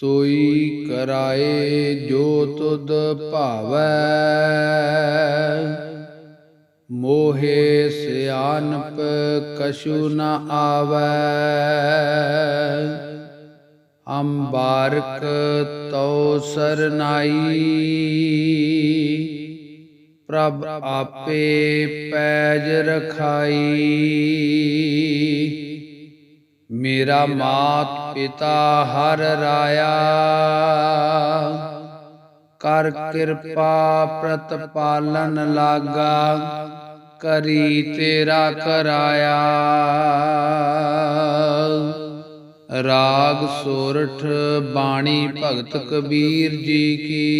ਸੋਈ ਕਰਾਏ ਜੋ ਤੁਧ ਭਾਵੈ। ਮੋਹੇ ਸਿਆਨਪ ਕਛੂ ਨ ਆਵੈ। ਅੰਬਾਰਕ ਤਉ ਸਰਨਾਈ ਪ੍ਰਭ ਆਪੇ ਪੈਜ ਰਖਾਈ। ਮੇਰਾ ਮਾਤ ਪਿਤਾ ਹਰ ਰਾਇਆ। ਕਰ ਕਿਰਪਾ ਪ੍ਰਤਪਾਲਨ ਲਾਗਾ, ਕਰੀ ਤੇਰਾ ਕਰਾਇਆ। ਰਾਗ ਸੋਰਠ ਬਾਣੀ ਭਗਤ ਕਬੀਰ ਜੀ ਕੀ।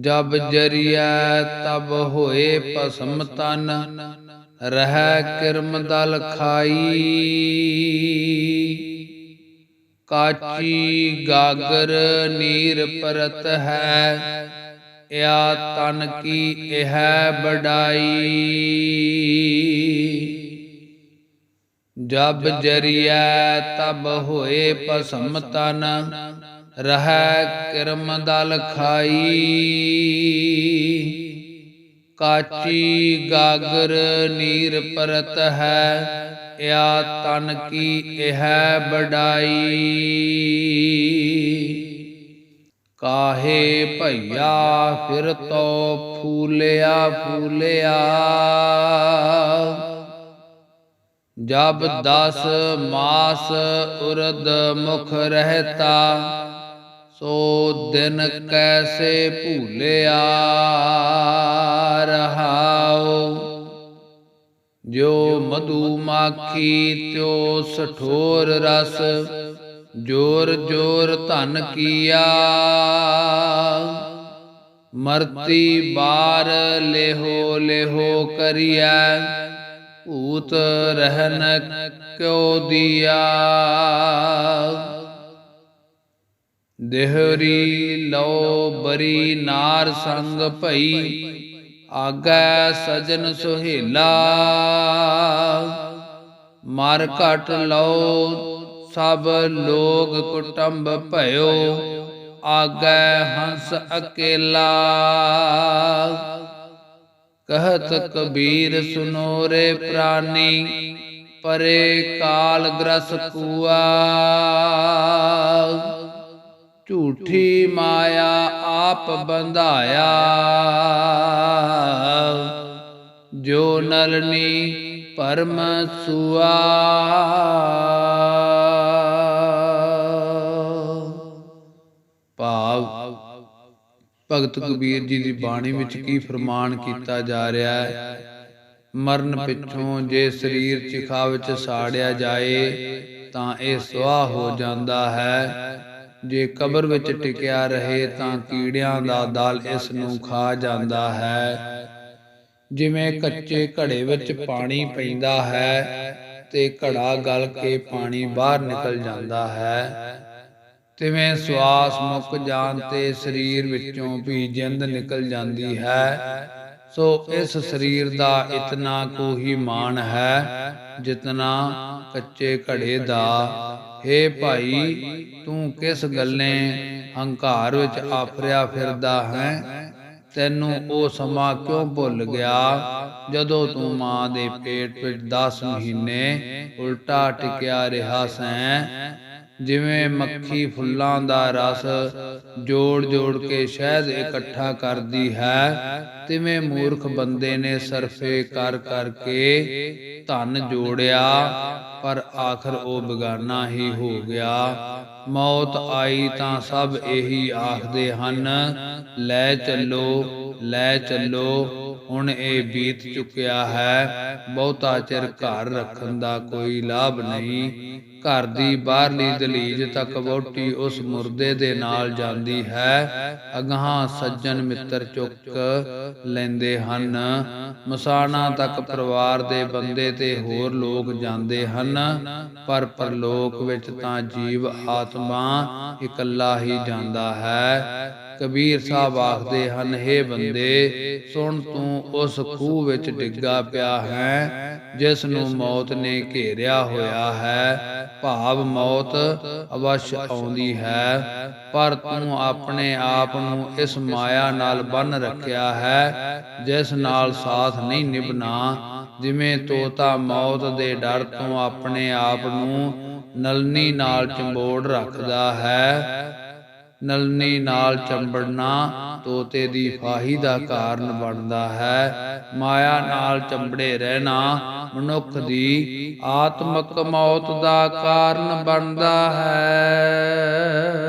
ਜਬ ਜਰੀਐ ਤਬ ਹੋਏ ਭਸਮ ਤਨ। ਰਹਿ ਕਿਰਮ ਦਲ ਖਾਈ। ਕਾਚੀ ਗਾਗਰ ਨੀਰ ਪਰਤ ਹੈ, ਇਆ ਤਨ ਕੀ ਇਹ ਬੜਾਈ ਜਬ ਜਰੀਐ ਤਬ ਹੋਏ ਭਸਮ ਤਨ, ਰਹਿ ਕਿਰਮ ਦਲ ਖਾਈ। ਕਾਚੀ ਗਾਗਰ ਨੀਰ ਪਰਤ ਹੈ ਇਆ ਤਨ ਕੀ ਇਹ ਬੜਾਈ ਕਾਹੇ ਭਈਆ ਫਿਰ ਤੋ ਫੂਲਿਆ ਫੂਲਿਆ। ਜਬ ਦਸ ਮਾਸ ਉਰਦ ਮੁਖ ਰਹਤਾ ਸੋ ਦਿਨ ਕੈਸੇ ਭੂਲਿਆ ਰਹਾਉ ਜੋ ਮਧੂ ਮਾਖੀ ਤਿਉ ਸਠੋਰ ਰਸ, ਜੋਰ ਜੋਰ ਧਨ ਕੀਆ। ਮਰਤੀ ਬਾਰ ਲੇਹੋ ਲੇਹੋ ਕਰੀਐ, ਭੂਤ ਰਹਿਨ ਕਿਉ ਦਿਆ। ਦੇਹਰੀ ਲੋ ਬਰੀ ਨਾਰ ਸੰਗ ਭਈ, ਆਗੈ ਸਜਨ ਸੁਹੇਲਾ। ਮਰ ਘਟ ਲਓ, ਸਭ ਲੋਗ ਕੁਟੰਬ ਭਇਓ, ਆਗੈ ਹੰਸ ਅਕੇਲਾ। ਕਹਤ ਕਬੀਰ ਸੁਨੋ ਰੇ ਪ੍ਰਾਨੀ, ਪਰੇ ਕਾਲ ਗ੍ਰਸ ਕੂਆ। ਝੂਠੀ ਮਾਇਆ ਆਪ ਬੰਧਾਇਆ। ਜੋ ਨਲਨੀ ਪਰਮ ਸੁਆ। ਭਾਵ ਭਗਤ ਕਬੀਰ ਜੀ ਦੀ ਬਾਣੀ ਵਿੱਚ ਕੀ ਫਰਮਾਨ ਕੀਤਾ ਜਾ ਰਿਹਾ ਹੈ? ਮਰਨ ਪਿੱਛੋਂ ਜੇ ਸਰੀਰ ਚਿਖਾ ਵਿੱਚ ਸਾੜਿਆ ਜਾਏ ਤਾਂ ਇਹ ਸੁਆਹ ਹੋ ਜਾਂਦਾ ਹੈ। ਜੇ ਕਬਰ ਵਿੱਚ ਟਿਕਿਆ ਰਹੇ ਤਾਂ ਕੀੜਿਆਂ ਦਾ ਦਲ ਇਸ ਨੂੰ ਖਾ ਜਾਂਦਾ ਹੈ। ਜਿਵੇਂ ਕੱਚੇ ਘੜੇ ਵਿੱਚ ਪਾਣੀ ਪੈਂਦਾ ਹੈ ਤੇ ਘੜਾ ਗਲ ਕੇ ਪਾਣੀ ਬਾਹਰ ਨਿਕਲ ਜਾਂਦਾ ਹੈ। ਤਿਵੇਂ ਸਵਾਸ ਮੁੱਕ ਜਾਣ ਤੇ ਸਰੀਰ ਵਿੱਚੋਂ ਵੀ ਜਿੰਦ ਨਿਕਲ ਜਾਂਦੀ ਹੈ। ਸੋ ਇਸ ਸਰੀਰ ਦਾ ਇਤਨਾ ਕੋ ਹੀ ਮਾਨ ਹੈ, ਜਿਤਨਾ ਕੱਚੇ ਘੜੇ ਦਾ। ਏ ਭਾਈ, ਤੂੰ ਕਿਸ ਗੱਲੇ ਹੰਕਾਰ ਵਿੱਚ ਆਫਰਿਆ ਫਿਰਦਾ ਹੈ? ਤੈਨੂੰ ਉਹ ਸਮਾਂ ਕਿਉਂ ਭੁੱਲ ਗਿਆ, ਜਦੋਂ ਤੂੰ ਮਾਂ ਦੇ ਪੇਟ ਵਿੱਚ 10 ਮਹੀਨੇ ਉਲਟਾ ਟਿਕਿਆ ਰਿਹਾ ਸੈਂ? ਜਿਵੇਂ ਮੱਖੀ ਫੁੱਲਾਂ ਦਾ ਰਸ, ਜੋੜ ਜੋੜ ਕੇ ਸ਼ਹਿਦ ਇਕੱਠਾ ਕਰਦੀ ਹੈ, ਤਿਵੇਂ ਮੂਰਖ ਬੰਦੇ ਨੇ ਸਰਫੇ ਕਰ ਕਰਕੇ ਧਨ ਜੋੜਿਆ, ਪਰ ਆਖਰ ਉਹ ਬਗਾਨਾ ਹੀ ਹੋ ਗਿਆ। ਮੌਤ ਆਈ ਤਾਂ ਸਭ ਇਹੀ ਆਖਦੇ ਹਨ, ਲੈ ਚੱਲੋ ਲੈ ਚੱਲੋ, ਹੁਣ ਇਹ ਬੀਤ ਚੁੱਕਿਆ ਹੈ, ਬਹੁਤਾ ਚਿਰ ਘਰ ਰੱਖਣ ਦਾ ਕੋਈ ਲਾਭ ਨਹੀਂ। ਘਰ ਦੀ ਬਾਹਰਲੀ ਦਲੀਜ ਤੱਕ ਵੋਟੀ ਉਸ ਮੁਰਦੇ ਦੇ ਨਾਲ ਜਾਂਦੀ ਹੈ, ਅਗਾਹਾਂ ਸੱਜਣ ਮਿੱਤਰ ਚੁੱਕ ਲੈਂਦੇ ਹਨ। ਮਸਾਣਾ ਤੱਕ ਪਰਿਵਾਰ ਦੇ ਬੰਦੇ ਤੇ ਹੋਰ ਲੋਕ ਜਾਂਦੇ ਹਨ, ਪਰ ਪਰਲੋਕ ਵਿੱਚ ਤਾਂ ਜੀਵ ਆਤਮਾ ਇਕੱਲਾ ਹੀ ਜਾਂਦਾ ਹੈ। ਕਬੀਰ ਸਾਹਿਬ ਆਖਦੇ ਹਨ हे ਬੰਦੇ, ਸੁਣ ਤੂੰ, ਉਸ ਖੂਹ ਵਿੱਚ ਡਿੱਗਾ ਪਿਆ ਹੈ, ਜਿਸ ਨੂੰ ਮੌਤ ਨੇ ਘੇਰਿਆ ਹੋਇਆ ਹੈ। ਭਾਵ ਮੌਤ ਅਵਸ਼ ਆਉਂਦੀ ਹੈ, ਪਰ ਤੂੰ ਆਪਣੇ ਆਪ ਨੂੰ ਇਸ ਮਾਇਆ ਨਾਲ ਬੰਨ ਰੱਖਿਆ ਹੈ, ਜਿਸ ਨਾਲ ਸਾਥ ਨਹੀਂ ਨਿਭਣਾ। ਜਿਵੇਂ ਤੋਤਾ ਮੌਤ ਦੇ ਡਰ ਤੋਂ ਆਪਣੇ ਆਪ ਨੂੰ ਨਲਨੀ ਨਾਲ ਚੰਬੋੜ ਰੱਖਦਾ ਹੈ। ਨਲਨੀ ਨਾਲ ਚੰਬੜਨਾ ਤੋਤੇ ਦੀ ਫਾਹੀ ਦਾ ਕਾਰਨ ਬਣਦਾ ਹੈ। ਮਾਇਆ ਨਾਲ ਚੰਬੜੇ ਰਹਿਣਾ ਮਨੁੱਖ ਦੀ ਆਤਮਕ ਮੌਤ ਦਾ ਕਾਰਨ ਬਣਦਾ ਹੈ।